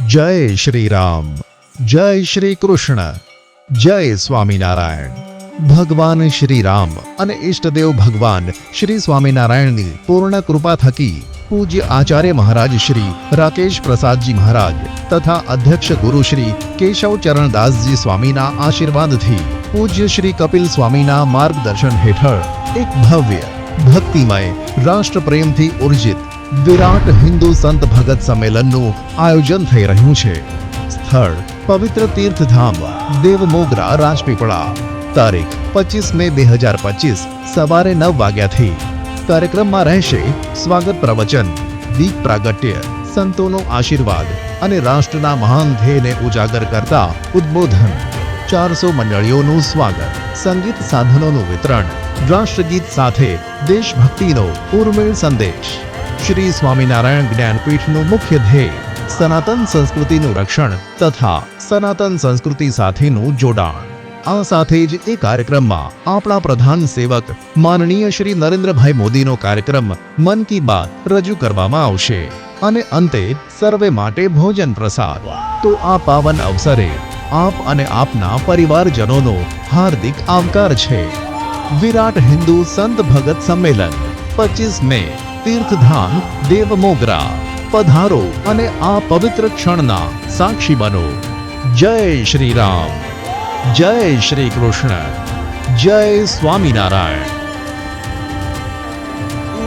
જય શ્રી રામ જય શ્રી કૃષ્ણ જય સ્વામિનારાયણ. ભગવાન શ્રી રામ અને ઈષ્ટદેવ ભગવાન શ્રી સ્વામિનારાયણની પૂર્ણ કૃપા થકી પૂજ્ય આચાર્ય મહારાજ શ્રી રાકેશ પ્રસાદજી મહારાજ તથા અધ્યક્ષ ગુરુ શ્રી કેશવ ચરણદાસજી સ્વામીના આશીર્વાદથી પૂજ્ય શ્રી કપિલ સ્વામીના માર્ગદર્શન હેઠળ એક ભવ્ય, ભક્તિમય રાષ્ટ્રપ્રેમથી ઉર્જિત વિરાટ હિન્દુ સંત ભગત સંમેલનનું આયોજન થઈ રહ્યું છે. સ્થળ પવિત્ર તીર્થધામ દેવમોગરા રાજપીપળા. તારીખ પચીસ મે બે હજાર પચીસ સવારે નવ વાગ્યાથી. કાર્યક્રમમાં રહેશે સ્વાગત પ્રવચન, દીપ પ્રાગટ્ય, સંતોનો આશીર્વાદ અને રાષ્ટ્રના મહાન ધ્યેયને ઉજાગર કરતા ઉદ્બોધન. ચારસો મંડળીઓનું સ્વાગત, સંગીત સાધનોનું વિતરણ, રાષ્ટ્રગીત સાથે દેશભક્તિનો ઉર્મેળ સંદેશ. શ્રી સ્વામિનારાયણ જ્ઞાનપીઠનું મુખ્ય ધ્યેય, સનાતન સંસ્કૃતિનું રક્ષણ તથા સનાતન સંસ્કૃતિ સાથેનું જોડાણ. આ સાથે જ એ કાર્યક્રમમાં આપણા પ્રધાન સેવક, માનનીય શ્રી નરેન્દ્રભાઈ મોદીનો કાર્યક્રમ મન કી બાત રજૂ કરવામાં આવશે. અને અંતે સર્વે માટે ભોજન પ્રસાદ. તો આ પાવન અવસરે આપ અને આપના પરિવારજનોનો હાર્દિક આવકાર છે. વિરાટ હિન્દુ સંત ભગત સંમેલન, પચીસ મે તીર્થધામ દેવમોગરા, પધારો અને આ પવિત્ર ક્ષણના સાક્ષી બનો. જય શ્રી રામ. જય શ્રી કૃષ્ણ. જય સ્વામિનારાયણ.